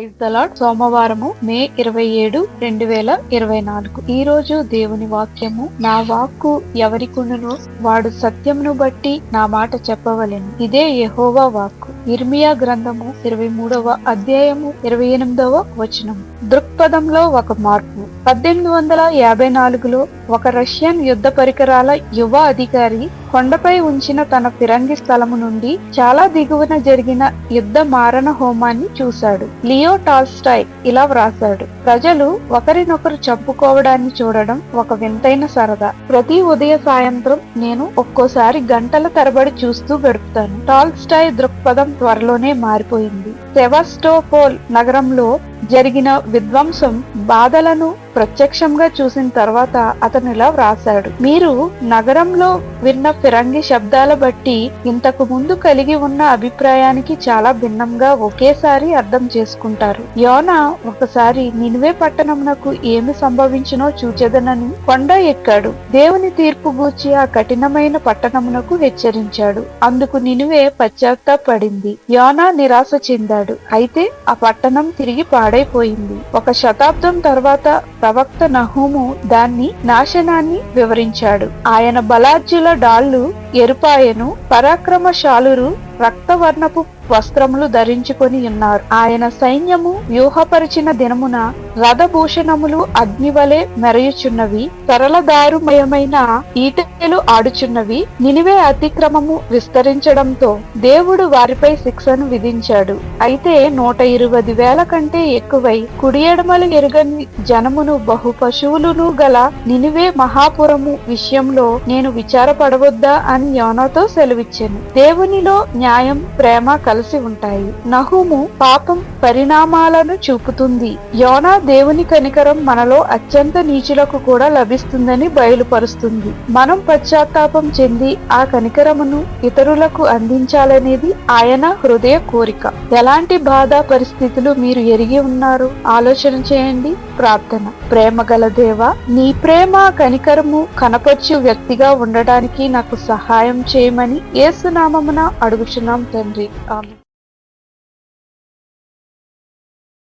Praise the Lord సోమవారము మే ఇరవై ఏడు రెండు వేల ఇరవై నాలుగు. ఈ రోజు దేవుని వాక్యము నా వాక్కు ఎవరికును వాడు సత్యమును బట్టి నా మాట చెప్పవలెను. ఇదే యెహోవా వాక్కు. ఇర్మియా గ్రంథము ఇరవై మూడవ అధ్యాయము ఇరవై ఎనిమిదవ వచనము. దృక్పథంలో ఒక మార్పు. పద్దెనిమిది వందల యాభై నాలుగులో ఒక రష్యన్ యుద్ధ పరికరాల యువ అధికారి కొండపై ఉంచిన తన ఫిరంగి స్థలము నుండి చాలా దిగువన జరిగిన యుద్ధ మారణ హోమాన్ని చూశాడు. లియో టాల్స్టాయ్ ఇలా వ్రాశాడు. ప్రజలు ఒకరినొకరు చంపుకోవడాన్ని చూడడం ఒక వింతైన సరదా. ప్రతి ఉదయ సాయంత్రం నేను ఒక్కోసారి గంటల తరబడి చూస్తూ గడుపుతాను. టాల్స్టాయ్ దృక్పథం త్వరలోనే మారిపోయింది. సెవస్టోపోల్ నగరంలో జరిగిన విధ్వంసం బాధలను ప్రత్యక్షంగా చూసిన తర్వాత అతను ఇలా వ్రాశాడు. మీరు నగరంలో విన్న ఫిరంగి శబ్దాల బట్టి ఇంతకు ముందు కలిగి ఉన్న అభిప్రాయానికి చాలా భిన్నంగా ఒకేసారి అర్థం చేసుకుంటారు. యోన ఒకసారి నినివే పట్టణమునకు ఏమి సంభవించినో చూచెదనని కొండ ఎక్కాడు. దేవుని తీర్పు గూర్చి ఆ కఠినమైన పట్టణమునకు హెచ్చరించాడు. అందుకు నినివే పశ్చాత్తాపడింది. యోనా నిరాశ చెందాడు. అయితే ఆ పట్టణం తిరిగి పాడైపోయింది. ఒక శతాబ్దం తర్వాత ప్రవక్త నహూము దాన్ని నాశనాన్ని వివరించాడు. ఆయన బలాజ్యుల డాళ్ళు ఎరుపాయను పరాక్రమశాలురు రక్తవర్ణపు వస్త్రములు ధరించుకొని ఉన్నారు. ఆయన సైన్యము వ్యూహపరిచిన దినమున రథభూషణములు అగ్నివలే మెరయుచున్నవి సరళదారుమయమైన ఈటలు ఆడుచున్నవి నినివే అతిక్రమము విస్తరించడంతో దేవుడు వారిపై శిక్షను విధించాడు. అయితే నూట ఇరవై వేల కంటే ఎక్కువై కుడి ఎడమలు ఎరుగని జనమును బహు పశువులును గల నినివే మహాపురము విషయంలో నేను విచారపడవద్దా అని యోనతో సెలవిచ్చాను. దేవునిలో న్యాయం ప్రేమ కలిసి ఉంటాయి. నహుము పాపం పరిణామాలను చూపుతుంది. యోనా దేవుని కనికరం మనలో అత్యంత నీచులకు కూడా లభిస్తుందని బయలుపరుస్తుంది. మనం పశ్చాత్తాపం చెంది ఆ కనికరమును ఇతరులకు అందించాలనేది ఆయన హృదయ కోరిక. ఎలాంటి బాధ పరిస్థితులు మీరు ఎరిగి ఉన్నారు? ఆలోచన చేయండి. ప్రార్థన. ప్రేమ గల దేవ నీ ప్రేమ కనికరము కనపరచు వ్యక్తిగా ఉండడానికి నాకు సహాయం చేయమని ఏసునామమున అడుగుచున్నాం తండ్రి ఆమె